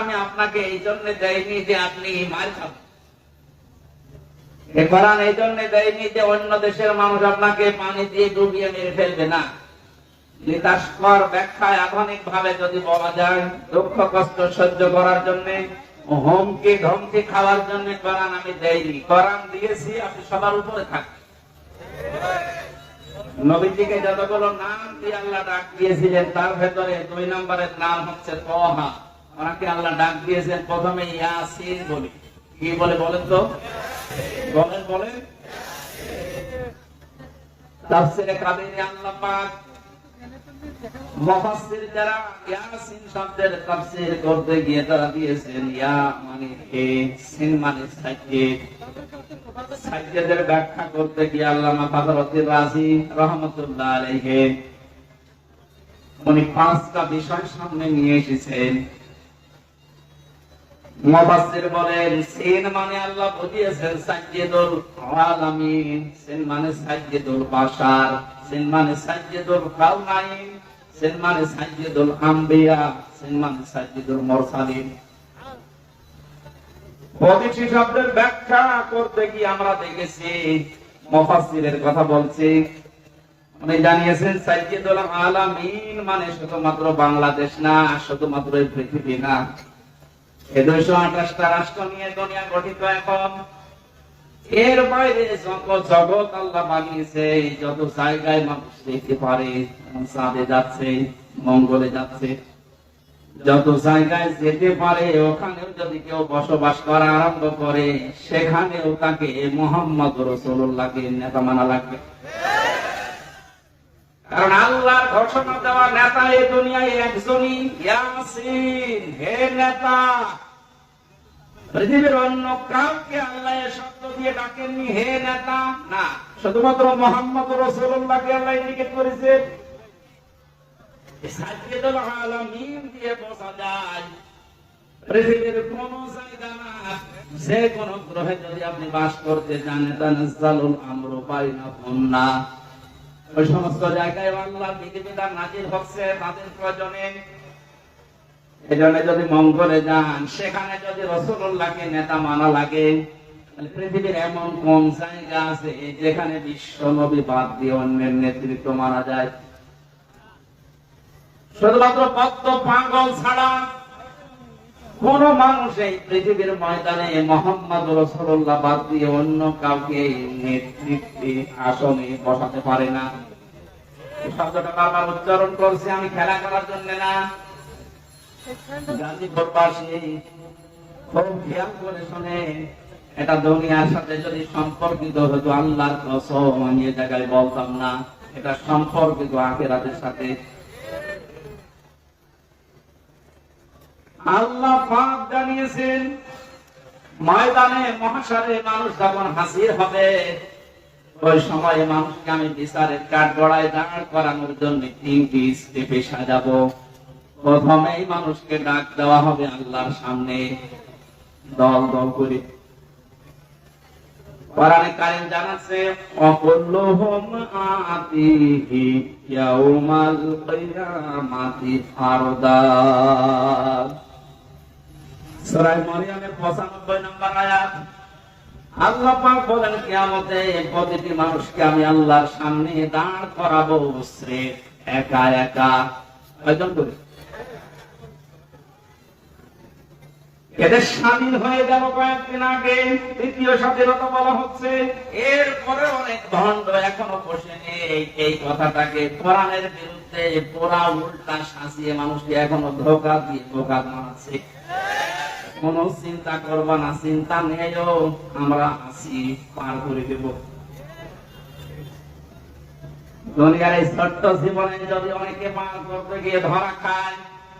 আমি আপনাকে এই জন্য দেয়নি যে আপনি মার খাবেন। এ কোরআন এই জন্য যে অন্য দেশের মানুষ আপনাকে পানি দিয়ে ডুবিয়ে মেরে ফেলবে না। লিতাস্কর ব্যাখ্যায় আধুনিক ভাবে যদি বলা যায়, দুঃখ, কষ্ট সহ্য করার জন্য, হোমকে, ধমকে খাওয়ার জন্য কোরআন আমি দেইনি। কোরআন দিয়েছি, আপনি সবার উপরে থাকবেন। নবীজিকে যতগুলো নাম দিয়ে আল্লাহ ডাক দিয়েছিলেন, তার ভেতরে দুই নম্বরের নাম হচ্ছে তহা। ওনাকে আল্লাহ ডাক দিয়েছেন? প্রথমে ইয়াসিন বলি। কি বলে বলেন তো? বলেন বলেন। তাফসিরে কাদিরে আল্লাহ পাক মুফাসসির যারা ইয়াসিন শব্দের তাফসীর করতে গিয়ে তারা দিয়েছেন, ইয়া মানে হে সিন মানে সাইয়ে সাইয়েদের ব্যাখ্যা করতে গিয়ে আল্লামা ফাখরুদ্দিন রাজি রহমাতুল্লাহ আলাইহি। উনি পাঁচটা বিষয় সামনে নিয়ে এসেছেন। মুফাসসির বলেন, সিন মানে আল্লাহ বুঝিয়েছেন সাইয়্যিদুল আলামিন, সিন মানে সাইয়্যিদুল বাশার, সিন মানে সাইয়্যিদুল কাউনাইন মানে আম্বিয়া মানে মুরসালিন। প্রতিটি শব্দের ব্যাখ্যা করতে গিয়ে আমরা দেখেছি, মুফাসসিরের কথা বলছি। উনি জানিয়েছেন আলামিন মানে শুধুমাত্র বাংলাদেশ না, শুধুমাত্র পৃথিবী না। এই দুইশো আঠাশটা রাষ্ট্র নিয়ে দুনিয়া গঠিত এখন। এর বাইরে যত জগৎ আল্লাহ বানিয়েছে, যত জায়গায় মানুষ দেখতে পারে চাঁদে যাচ্ছে, মঙ্গলে যাচ্ছে, যত জায়গায় যেতে পারে, ওখানেও যদি কেউ বসবাস করা আরম্ভ করে, সেখানেও তাকে মোহাম্মদ রসুল্লাহকে নেতা মানা লাগবে। কারণ আল্লাহর ঘোষণা দেওয়া নেতা এই দুনিয়ায় একজনই হে নেতা! পৃথিবীর অন্য কাউকে আল্লাহ শব্দ দিয়ে ডাকেননি, হে নেতা। না, শুধুমাত্র মোহাম্মদ রসুল্লাহকে আল্লাহ ইন্ডিকেট করেছে। বাস করতে জানেন তানাজ্জালুল আমরু বাইনাকুম না। ওই সমস্ত জায়গায় নাজির হচ্ছে তাদের প্রয়োজনে। এজন্য যদি মঙ্গলে যান, সেখানে যদি রসুল্লাহকে নেতা মানা লাগে পৃথিবীর এমন কোন জায়গা আছে যেখানে বিশ্ব নবী বাদ দিয়ে অন্যের নেতৃত্ব মানা যায়? শুধুমাত্র পদ্ম পাগল ছাড়া কোন মানুষ এই পৃথিবীর ময়দানে মোহাম্মদ রসুল্লাহ বাদ দিয়ে অন্য কাউকে নেতৃত্বে, আসনে বসাতে পারে না। শব্দটা বারবার উচ্চারণ করছে, আমি খেলা করার জন্য না। এটা দুনিয়ার সাথে যদি সম্পর্কিত হতো, আল্লাহর কসম, আমি এ জায়গায় বলতাম না। এটা সম্পর্কিত সাথে। আল্লাহ পাক জানিয়েছেন, ময়দানে মহাসারে মানুষ যখন হাসির হবে, ওই সময় মানুষকে আমি বিচারের কাঠ গড়ায় দাঁড় করানোর জন্য তিনটি স্টেপে সাজাবো। প্রথমেই মানুষকে ডাক দেওয়া হবে আল্লাহর সামনে। দল দল করে। কোরআনে কারিম জানাচ্ছে, অকুল্লুহুম আতিহি ইয়াউমাল কিয়ামাতি ফারদা। সূরা মারিয়ামের 95 নম্বর আয়াত, আল্লাহ প্রতিটি মানুষকে আমি আল্লাহর সামনে দাঁড় করাবো স্রেফ একা একা। করে? এদের স্বাধীন হয়ে গেল কয়েকদিন আগে। তৃতীয় স্বাধীনতা বলা হচ্ছে। এরপরে অনেক ভণ্ড এখনও বসে নেই। এই কথাটাকে কোরআনের বিরুদ্ধে পোড়া উল্টা সাজিয়ে মানুষকে এখনও ধোকা দিয়ে ধোকা মারাচ্ছে কোন চিন্তা করবা না, চিন্তা নেও আমরা আসি পার করে দেব। দুনিয়ার এই ছোট্ট জীবনে যদি অনেকে পার করতে গিয়ে ধরা খায়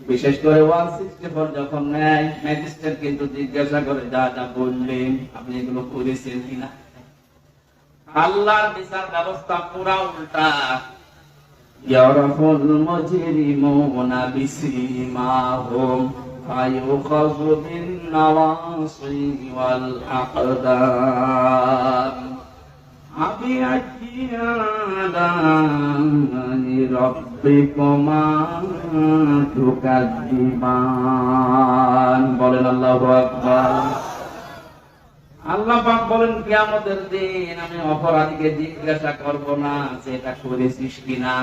বিশেষ করে ওয়ান সিক্সটি ফোর যখন নেয় ম্যাজিস্ট্রেট কিন্তু জিজ্ঞাসা করে যা যা বললেন আপনি এগুলো করেছেন কিনা আল্লাহর বিচার ব্যবস্থা পুরা উল্টা يعرف المجرمون بسيماهم فيؤخذ بالنواصي والأقدام أبأي آلاء ربكما تكذبان বলেন আল্লাহু আকবার আল্লাহ পাক বলেন কিয়ামতের দিন আমি অপরাধীকে জিজ্ঞাসা করব না যে এটা করেছিস কিনা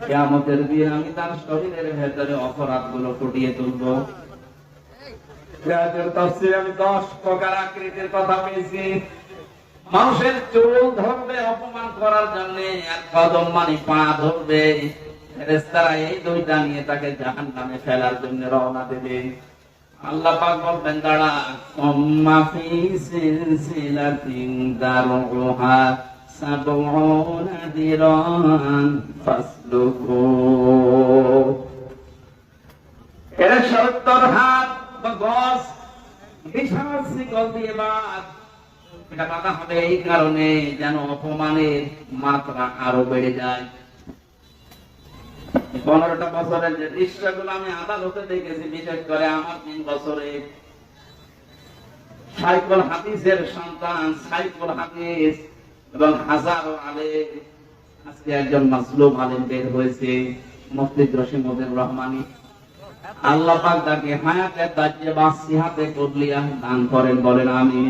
কিয়ামতের দিন আমি তার শরীরের ভেতরে অপরাধ গুলো ফুটিয়ে তুলবো পেঁয়াজের তফসিলে আমি দশ প্রকার আকৃতির কথা পেয়েছি মানুষের চুল ধরবে, অপমান করার জন্য, আর কদম মানে পা ধরবে। ফেরেশতারা এই দুইটা নিয়ে তাকে জাহান নামে ফেলার জন্য রওনা দেবে। আল্লাহ পাক বলবেন, দাঁড়া। উম্মা ফি সিলসিলাতিন দারুহা সাবউনা দিরান ফাসলুকু। এর সত্তর হাত বা গজ, বিশাল শিকল দিয়ে বাদ। এটা হবে এই কারণে যেন অপমানের মাত্রা আরও বেড়ে যায়। পনেরোটা বছরের যে দৃশ্যগুলো আমি আদালতে দেখেছি, বিশেষ করে আমার তিন বছরে। সাইকুল হাদিসের সন্তান সাইকুল হাদিস এবং হাজারো আজকে একজন মাসলুম আলেম বের হয়েছে জসিমুদ্দিন রহমানি। আল্লাহ পাক তাকে হায়াতের দাজ্যে বা সিহাতে কবলিয়া দান করেন, বলেন আমি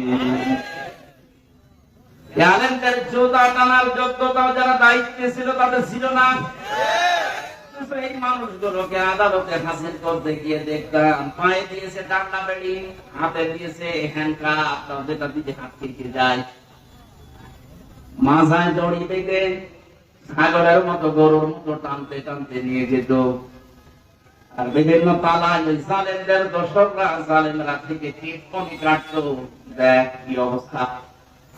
আলেমদের জোতা টানার যোগ্যতা যারা দায়িত্বে ছিল, তাদের ছিল না। দড়ি মতো গরুর মতো টানতে টানতে নিয়ে যেত। আর বিভিন্ন তালায় ওই দোসররা জালেমরা থেকে টিপনি কাটতো। দেখ কি অবস্থা।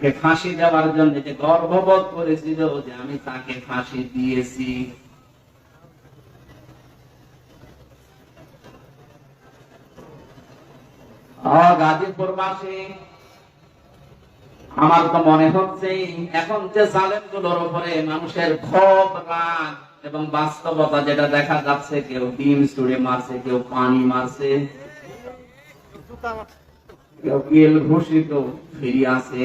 তাকে ফাঁসি দেওয়ার জন্য যে গর্ববোধ করেছিল যে আমি তাকে ফাঁসি দিয়েছি। ও গাজীপুর বাসী, আমার তো মনে হচ্ছে এখন যে জালেমগুলোর উপরে মানুষের ক্ষোভ, রাগ এবং বাস্তবতা যেটা দেখা যাচ্ছে, কেউ ডিম ছুড়ে মারছে, কেউ পানি মারছে, কেউ কেল ঘুষিত ফিরে আসে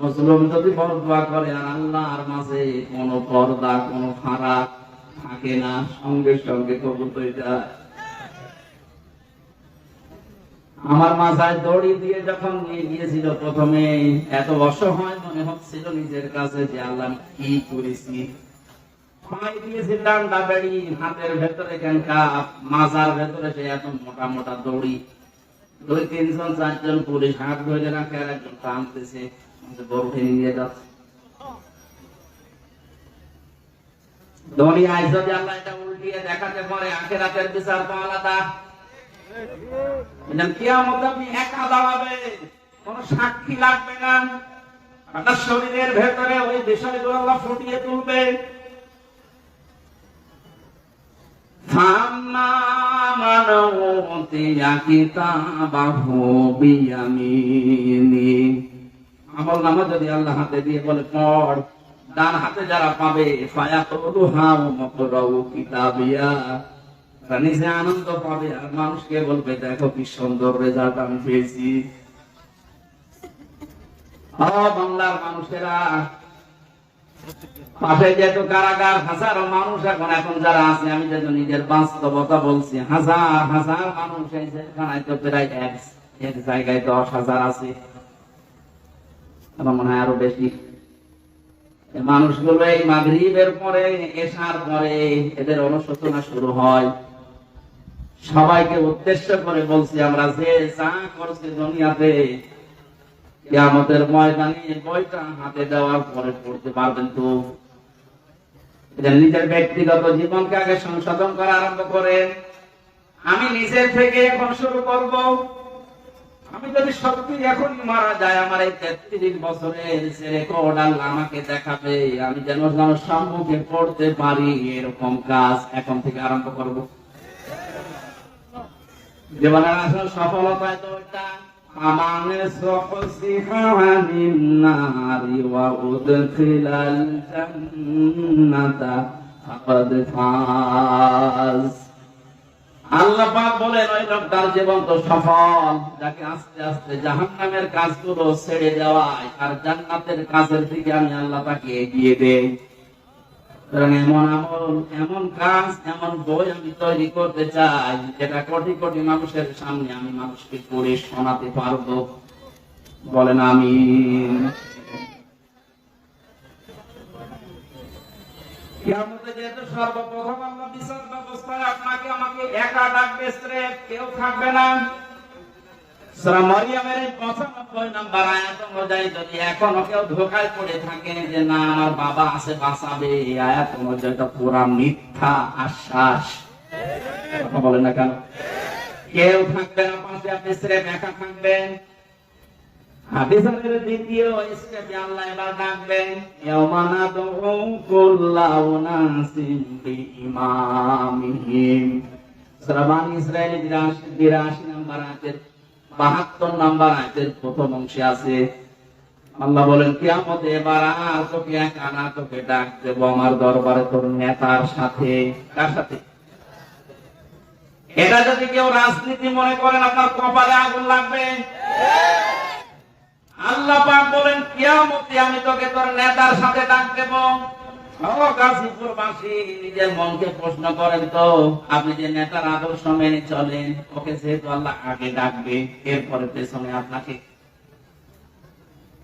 মুসলিম যদি বরদোয়া করে আর আল্লাহর মাঝে কোনো পর্দা, কোনো ফারাক থাকে না, সঙ্গে সঙ্গে কবুল হয়ে যায়। আমার মাথায় দড়ি দিয়ে যখন নিয়ে গিয়েছিল প্রথমে, এত অসহায় মনে হচ্ছিল নিজের কাছে যে আল্লাহ কি করেছি। হাতের ভেতরে মাজার ভেতরে সে এত মোটা মোটা দড়ি। দুই, তিনজন, চারজন পুলিশ হাত ধরে রাখে আর একজন টানতেছে। দুনিয়ায় যদি আল্লাহ এটা উল্টিয়ে দেখাতে পারে, আখেরাতের বিচার তো আলাদা। কিয়ামতে আপনি একা দাঁড়াবেন কোন সাক্ষী লাগবে না। আপনার শরীরের ভেতরে ওই বিষয়গুলো আল্লাহ ফুটিয়ে তুলবে। ফাম্মা আমল নামা যদি আল্লাহ হাতে দিয়ে বলে, পড়। ডান হাতে যারা পাবে নিজে আনন্দ পাবে আর মানুষকে বলবে, দেখো কি সুন্দর রেজাল্ট আমি পেয়েছি। বাংলার মানুষেরা, পাশে যেহেতু কারাগার, হাজারো মানুষ এখন এখন যারা আছে, আমি যেহেতু নিজের বাস্তবতা বলছি, হাজার হাজার মানুষ এই তো প্রায় এক জায়গায় দশ হাজার আছে। আমার মনে হয় আরও বেশি। মানুষগুলো এই মাগরিবের পরে এসার পরে এদের অনুশোচনা শুরু হয়। সবাইকে উদ্দেশ্য করে বলছি, আমরা যে যা করছি দুনিয়াতে আমাদের ময়দানে বইটা হাতে দেওয়ার পরে পড়তে পারবেন তো? নিজের ব্যক্তিগত জীবনকে আগে সংশোধন করা আরম্ভ করেন। আমি নিজের থেকে এখন শুরু করব। আমি যদি সত্যি এখনই মারা যায়, আমার এই তেত্রিশ বছরের রেকর্ড আল্লাহ আমাকে দেখাবে? আমি যেন যেন সম্মুখে পড়তে পারি, এরকম কাজ এখন থেকে আরম্ভ করব। জীবনের সফলতা তো এটা। আমান সহসিহা আনিন নারি ওয়া উদখিলাল জান্নাতা ফাকাদ ফাজ। আল্লাহ পাক বলেন, ওই লোকটার জীবন তো সফল। যাকে আস্তে আস্তে জাহান্নামের কাজগুলো ছেড়ে দেওয়ায় আর জান্নাতের কাজের দিকে আমি আল্লাহ তাকে এগিয়ে দেই। এমন আমল, এমন কাজ, এমন বই আমি তৈরি করতে চাই, যেটা কোটি কোটি মানুষের সামনে আমি মানুষকে পড়ে শোনাতে পারব। বলেন আমি কিয়ামতে থাকবে না। সূরা মারিয়ামের 95 নাম্বার আয়াত অনুযায়ী যদি এখনও কেউ ধোকায় পড়ে থাকে যে না, আমার বাবা আছে, বাঁচাবে, এই আয়াত অনুযায়ী তো পুরা মিথ্যা আশ্বাস। বলেন না কেন? কেউ থাকবে না, পাশে আপনি স্রেফ একা থাকবেন। আল্লাহ এবার ডাকবেন ইয়াওমানা দুউ কুল্লা বিইমামিহিম। সূরা বানী ইসরাঈল 82 নম্বর আয়াতের 72 নম্বর আয়াতের প্রথম অংশে আছে। আল্লাহ বলেন, কিয়ামতে এবার তোকে একা না, তোকে ডাক দেবো আমার দরবারে তোর নেতার সাথে। কার সাথে? এটা যদি কেউ রাজনীতি মনে করেন, আপনার কপালে আগুন লাগবে? আল্লাহ পাক বলেন, কিয়ামতে আমি তোকে তোর নেতার সাথে ডাক দেব। নিজের মনকে প্রশ্ন করেন তো, আপনি যে নেতার আদর্শ মেনে চলেন, ওকে যেহেতু আল্লাহ আগে ডাকবে, এরপরে পেছনে আপনাকে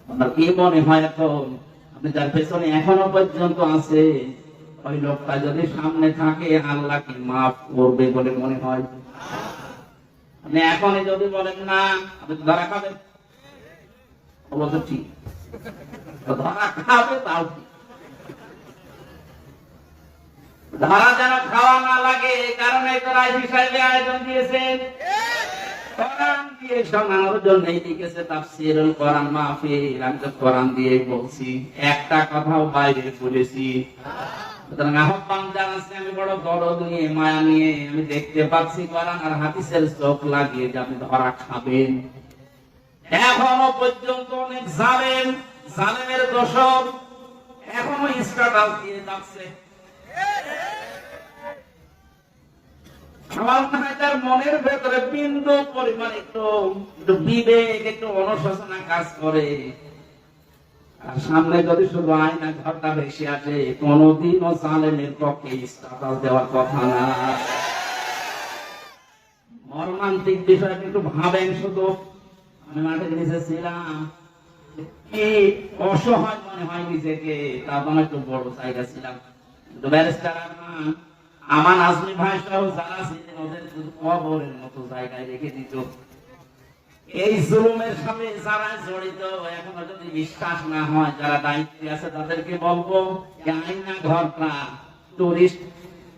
আপনার কি মনে হয় এখন? আপনি যার পেছনে এখনও পর্যন্ত আছে, ওই লোকটা যদি সামনে থাকে, আল্লাহ কি মাফ করবে বলে মনে হয়? আপনি এখনই যদি বলেন না, আপনি ধরা খাবেন। ঠিক ধরা খাবে তাও ধরা যেন খাওয়া না লাগে এই কারণে তো রাইফি আয়োজন দিয়েছেন আমি একটা কথাও বাইরে বলেছি আমি বড় নিয়ে, মায়া নিয়ে, আমি দেখতে পাচ্ছি কোরআন আর হাদিসের চোখ লাগিয়ে যে আপনি ধরা খাবেন। এখনও পর্যন্ত অনেক জালেম, জালেমের দোষর এখনও স্ট্যাটাস দিয়ে যাচ্ছে। মনের ভেতরে পরিমাণ একটু বিবেক, একটু কাজ করে। আর সামনে যদি শুধু আয়না ঘরটা বেশি আসে, কোনদিনও জালেমের পক্ষে দেওয়ার কথা না। মর্মান্তিক বিষয়টা একটু ভাবেন শুধু। আমি মাঠের নিচে ছিলাম কি অসহায় মনে হয় নিজেকে একটু বড় ছিলাম। আমার ভাই সহ যারা ছিলেন, ওদের কবরের মতো জায়গায় রেখে দিত। এই জুলুমের যারা জড়িত, এখনও যদি বিশ্বাস না হয়, যারা দায়িত্বে আছে, তাদেরকে বলব আইনা ঘরটা টুরিস্ট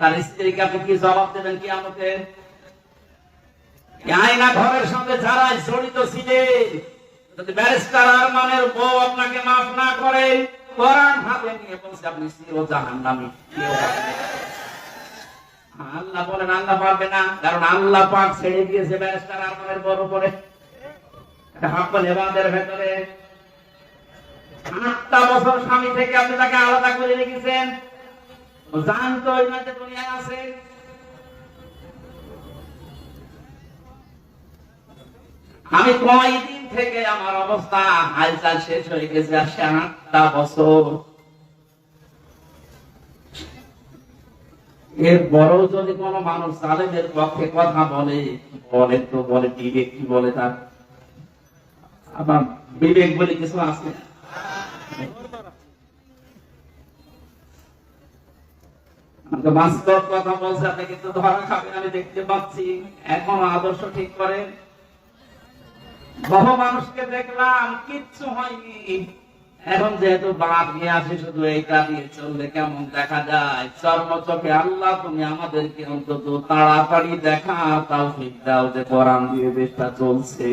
তার স্ত্রীকে আপনি কি জবাব দেবেন কি আমাকে আয়না ঘরের সাথে যারা জড়িত ছিলেন ব্যারিস্টার আরমানের বউ আপনাকে মাফ না করে, কোরআন হাতে নিয়ে বলছে, আপনি আল্লাহ বলেন, আল্লাহ পারবে না। কারণ আল্লাহ পাক ছেড়ে দিয়েছে ব্যারিস্টার আরমানের ভেতরে। আটটা বছর স্বামী থেকে আপনি তাকে আলাদা করে রেখেছেন। আমি কয়দিন থেকে আমার অবস্থা হালচাল শেষ হয়ে গেছে, আর সে আটটা বছর। এর বড় যদি কোন মানুষ তালেবের পক্ষে কথা বলে বলে তো বলে, বিবেক কি বলে তার? আবার বিবেক বলে কিছু আছে বাস্তব কথা আপনি কিন্তু ধরা খাবেন, আমি দেখতে পাচ্ছি। এখন আদর্শ ঠিক করেন বহু মানুষকে দেখলাম, কিচ্ছু হয়নি। এখন যেহেতু বাদ নিয়ে আসে, শুধু এইটা দিয়ে চললে কেমন দেখা যায়? চর্ম চোখে আল্লাহ, তুমি আমাদেরকে অন্তত তাড়াতাড়ি দেখা তাও ঠিক দাও যে কোরআন দিয়ে দেশটা চলছে।